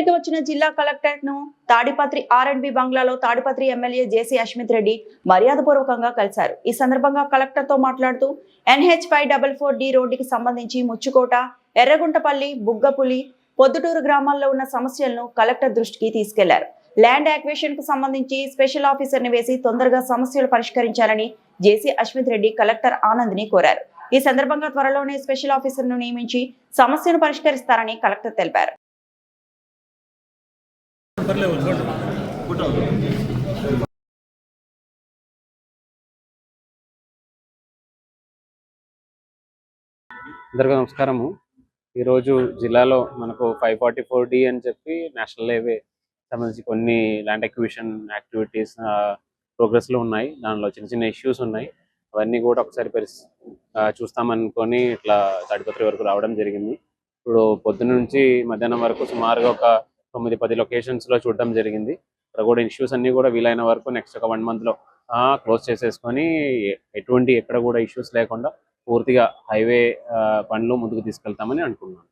తాడిపత్రికి వచ్చిన జిల్లా కలెక్టర్ను తాడిపత్రి ఆర్ అండ్ బి బంగ్లాలో తాడిపత్రి ఎమ్మెల్యే జేసీ అశ్మిత్ రెడ్డి మర్యాదపూర్వకంగా కలిశారు. ఈ సందర్భంగా కలెక్టర్తో మాట్లాడుతూ NH five double four D రోడ్డుకి సంబంధించి ముచ్చుకోట ఎర్రగుంటపల్లి బుగ్గపులి పొద్దుటూరు గ్రామాల్లో ఉన్న సమస్యలను కలెక్టర్ దృష్టికి తీసుకెళ్ళారు. ల్యాండ్ యాక్వేషన్కు సంబంధించి స్పెషల్ ఆఫీసర్ని వేసి తొందరగా సమస్యలు పరిష్కరించాలని జేసీ అశ్మిత్ రెడ్డి కలెక్టర్ ఆనంద్ని కోరారు. ఈ సందర్భంగా త్వరలోనే స్పెషల్ ఆఫీసర్ను నియమించి సమస్యను పరిష్కరిస్తారని కలెక్టర్ తెలిపారు. అందరికీ నమస్కారము. ఈరోజు జిల్లాలో మనకు ఫైవ్ ఫార్టీ ఫోర్ డి అని చెప్పి నేషనల్ హైవే సంబంధించి కొన్ని ల్యాండ్ అక్విజిషన్ యాక్టివిటీస్ ప్రోగ్రెస్లో ఉన్నాయి. దానిలో చిన్న చిన్న ఇష్యూస్ ఉన్నాయి. అవన్నీ కూడా ఒకసారి పరిస్ ఆ, చూస్తామనుకొని ఇట్లా తాడిపత్రి వరకు రావడం జరిగింది. ఇప్పుడు పొద్దున్న నుంచి మధ్యాహ్నం వరకు సుమారుగా ఒక తొమ్మిది పది లొకేషన్స్లో చూడడం జరిగింది. అక్కడ కూడా ఇష్యూస్ అన్నీ కూడా వీలైన వరకు నెక్స్ట్ ఒక వన్ మంత్లో క్లోజ్ చేసేసుకొని ఎటువంటి ఎక్కడ కూడా ఇష్యూస్ లేకుండా పూర్తిగా హైవే పనులు ముందుకు తీసుకెళ్తామని అనుకున్నాను.